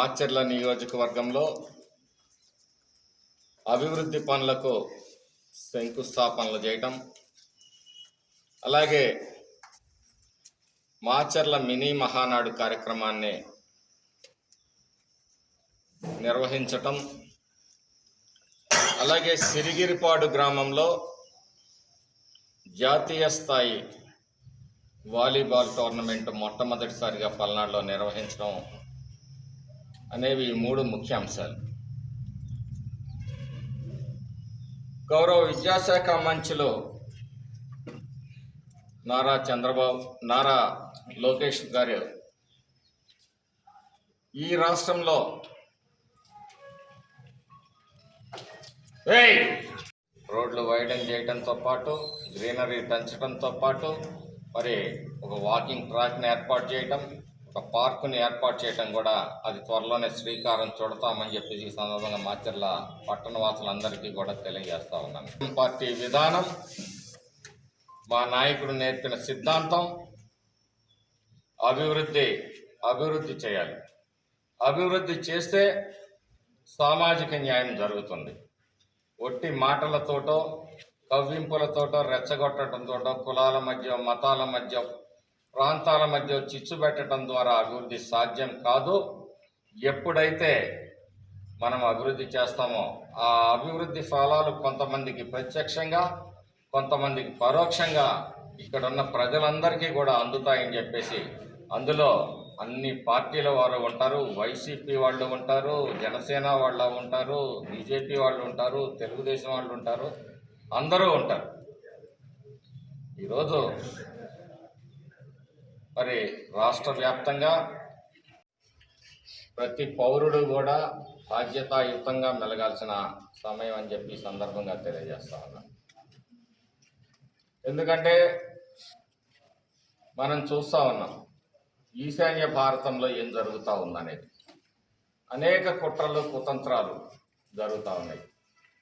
మాచర్ల నియోజకవర్గంలో అభివృద్ధి పనులకు శంకుస్థాపనలు చేయటం అలాగే మాచర్ల మినీ మహానాడు కార్యక్రమాన్ని నిర్వహించటం అలాగే సిరిగిరిపాడు గ్రామంలో జాతీయ స్థాయి వాలీబాల్ టోర్నమెంట్ మొట్టమొదటిసారిగా పల్నాడులో నిర్వహించడం అనేవి మూడు ముఖ్య అంశాలు గౌరవ విద్యాశాఖ మంచిలో నారా చంద్రబాబు నారా లోకేష్ గారు. ఈ రాష్ట్రంలో రోడ్లు వైడన్ చేయడంతో పాటు గ్రీనరీ పెంచడంతో పాటు మరి ఒక వాకింగ్ ట్రాక్ని ఏర్పాటు చేయటం ఒక పార్కుని ఏర్పాటు చేయటం కూడా అది త్వరలోనే శ్రీకారం చుడతామని చెప్పి ఈ సందర్భంగా మాచర్ల పట్టణ వాసులందరికీ కూడా తెలియజేస్తా ఉన్నాను. పార్టీ విధానం మా నాయకుడు నేర్పిన సిద్ధాంతం అభివృద్ధి అభివృద్ధి చేయాలి. అభివృద్ధి చేస్తే సామాజిక న్యాయం జరుగుతుంది. ఒట్టి మాటలతోటో కవ్వింపులతోటో రెచ్చగొట్టడంతోటో కులాల మధ్య మతాల మధ్య ప్రాంతాల మధ్య చిచ్చు పెట్టడం ద్వారా అభివృద్ధి సాధ్యం కాదు. ఎప్పుడైతే మనం అభివృద్ధి చేస్తామో ఆ అభివృద్ధి ఫలాలు కొంతమందికి ప్రత్యక్షంగా కొంతమందికి పరోక్షంగా ఇక్కడ ఉన్న ప్రజలందరికీ కూడా అందుతాయని చెప్పేసి అందులో అన్ని పార్టీల వారు ఉంటారు. వైసీపీ వాళ్ళు ఉంటారు జనసేన వాళ్ళు ఉంటారు బీజేపీ వాళ్ళు ఉంటారు తెలుగుదేశం వాళ్ళు ఉంటారు అందరూ ఉంటారు. ఈరోజు మరి రాష్ట్ర వ్యాప్తంగా ప్రతి పౌరుడు కూడా బాధ్యతాయుతంగా మెలగాల్సిన సమయం అని చెప్పి సందర్భంగా తెలియజేస్తా ఉన్నా. ఎందుకంటే మనం చూస్తూ ఉన్నాం ఈశాన్య భారతంలో ఏం జరుగుతూ ఉందనేది. అనేక కుట్రలు కుతంత్రాలు జరుగుతూ ఉన్నాయి.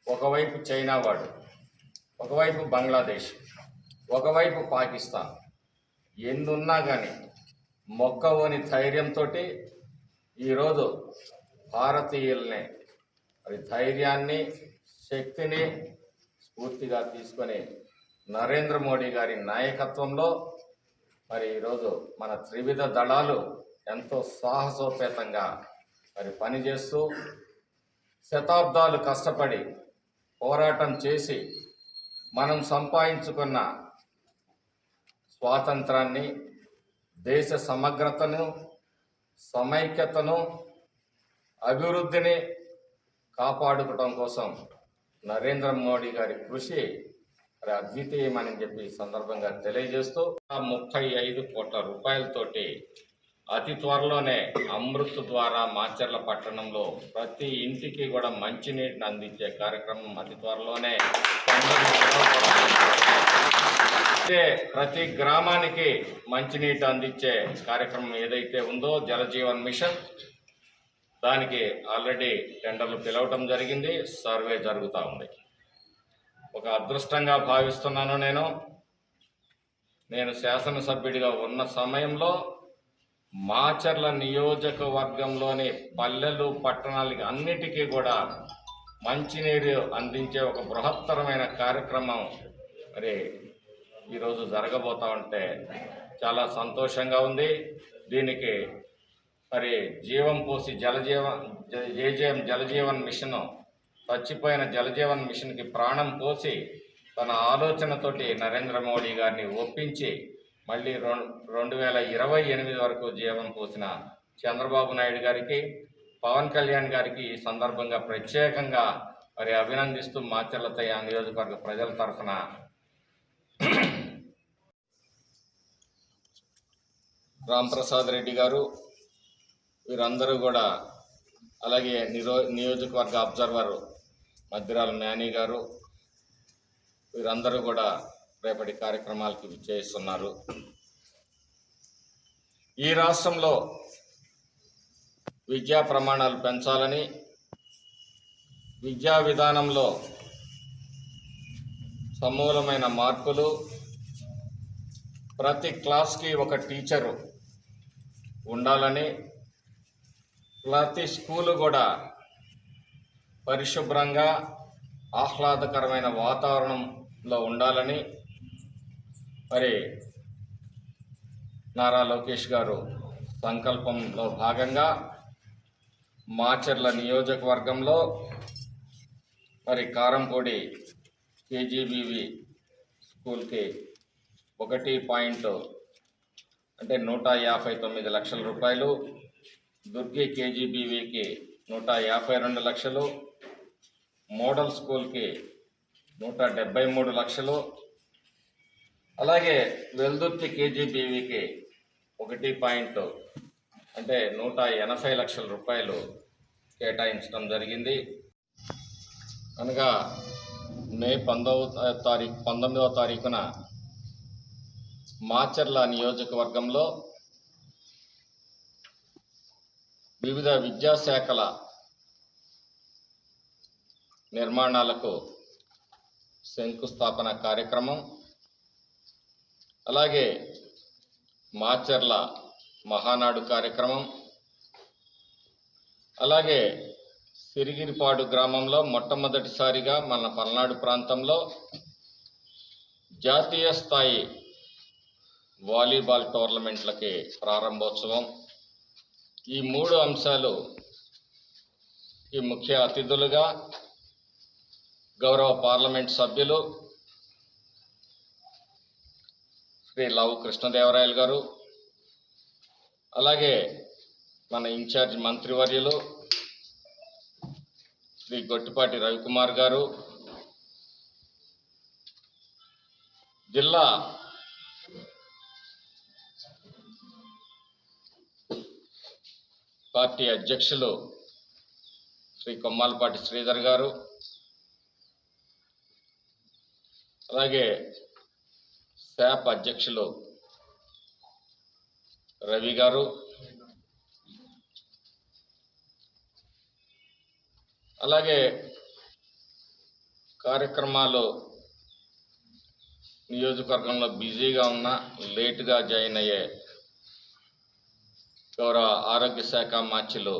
ఒకవైపు చైనా వాడు ఒకవైపు బంగ్లాదేశ్ ఒకవైపు పాకిస్తాన్. ఎన్నున్నా కానీ మొక్కవోని ధైర్యంతో ఈరోజు భారతీయుల్ని మరి ధైర్యాన్ని శక్తిని స్ఫూర్తిగా తీసుకొని నరేంద్ర మోడీ గారి నాయకత్వంలో మరి ఈరోజు మన త్రివిధ దళాలు ఎంతో సాహసోపేతంగా మరి పనిచేస్తూ శతాబ్దాలు కష్టపడి పోరాటం చేసి మనం సంపాదించుకున్న స్వాతంత్రాన్ని దేశ సమగ్రతను సమైక్యతను అభివృద్ధిని కాపాడుకోవడం కోసం నరేంద్ర మోడీ గారి కృషి మరి అద్వితీయమని చెప్పి సందర్భంగా తెలియజేస్తూ ఆ ముప్పై ఐదు కోట్ల రూపాయలతోటి అతి త్వరలోనే అమృత్ ద్వారా మాచర్ల పట్టణంలో ప్రతి ఇంటికి కూడా మంచినీటిని అందించే కార్యక్రమం అతి త్వరలోనే అయితే ప్రతి గ్రామానికి మంచినీటి అందించే కార్యక్రమం ఏదైతే ఉందో జలజీవన్ మిషన్ దానికి ఆల్రెడీ టెండర్లు పిలవటం జరిగింది సర్వే జరుగుతూ ఉంది. ఒక అదృష్టంగా భావిస్తున్నాను నేను. నేను శాసనసభ్యుడిగా ఉన్న సమయంలో మాచర్ల నియోజకవర్గంలోని పల్లెలు పట్టణాలకి అన్నిటికీ కూడా మంచినీరు అందించే ఒక బృహత్తరమైన కార్యక్రమం మరి ఈరోజు జరగబోతా ఉంటే చాలా సంతోషంగా ఉంది. దీనికి మరి జీవం పోసి జలజీవన్ జేజేఎం జలజీవన్ మిషన్ చచ్చిపోయిన జలజీవన్ మిషన్కి ప్రాణం పోసి తన ఆలోచనతోటి నరేంద్ర మోడీ గారిని ఒప్పించి మళ్ళీ రెండు రెండు వేల ఇరవై ఎనిమిది వరకు జీవం పోసిన చంద్రబాబు నాయుడు గారికి పవన్ కళ్యాణ్ గారికి ఈ సందర్భంగా ప్రత్యేకంగా మరి అభినందిస్తూ మాచర్లతయ్య నియోజకవర్గ ప్రజల తరఫున రాంప్రసాద్ రెడ్డి గారు వీరందరూ కూడా అలాగే నిరో నియోజకవర్గ అబ్జర్వర్ మద్దిరాల నాని గారు వీరందరూ కూడా రేపటి కార్యక్రమాలకి విచ్చేస్తున్నారు ఈ రాష్ట్రంలో విద్యా ప్రమాణాలు పెంచాలని విద్యా విధానంలో సమూలమైన మార్పులు ప్రతి క్లాస్కి ఒక టీచరు ఉండాలని ప్రతి స్కూలు కూడా పరిశుభ్రంగా ఆహ్లాదకరమైన వాతావరణంలో ఉండాలని మరి నారా లోకేష్ గారు సంకల్పంలో భాగంగా మాచర్ల నియోజకవర్గంలో మరి కారంపొడి కేజీబీవి స్కూల్కి ఒకటి పాయింట్ అంటే నూట యాభై తొమ్మిది లక్షల రూపాయలు దుర్గి కేజీబీవీకి నూట యాభై రెండు లక్షలు మోడల్ స్కూల్కి నూట డెబ్బై మూడు లక్షలు అలాగే వెల్దుర్తి కేజీబీవీకి ఒకటి పాయింట్ అంటే నూట ఎనభై లక్షల రూపాయలు కేటాయించడం జరిగింది. అనగా మే పంతొమ్మిదవ తారీఖు పంతొమ్మిదవ తారీఖున మాచర్ల నియోజకవర్గంలో వివిధ విద్యాశాఖల నిర్మాణాలకు శంకుస్థాపన కార్యక్రమం అలాగే మాచర్ల మహానాడు కార్యక్రమం అలాగే సిరిగిరిపాడు గ్రామంలో మొట్టమొదటిసారిగా మన పల్నాడు ప్రాంతంలో జాతీయ స్థాయి వాలీబాల్ టోర్నమెంట్లకి ప్రారంభోత్సవం. ఈ మూడు అంశాలు ఈ ముఖ్య అతిథులుగా గౌరవ పార్లమెంట్ సభ్యులు శ్రీ లవ్ కృష్ణదేవరాయలు గారు అలాగే మన ఇన్ఛార్జ్ మంత్రివర్యులు శ్రీ గొట్టిపాటి రవికుమార్ గారు. జిల్లా పార్టీ అధ్యక్షులు శ్రీ కొమ్మాలపాటి శ్రీధర్ గారు అలాగే శాప్ అధ్యక్షులు రవి గారు అలాగే కార్యక్రమాలు నియోజకవర్గంలో బిజీగా ఉన్న లేటుగా జాయిన్ అయ్యే గౌరవ ఆరోగ్య శాఖ మార్చిలో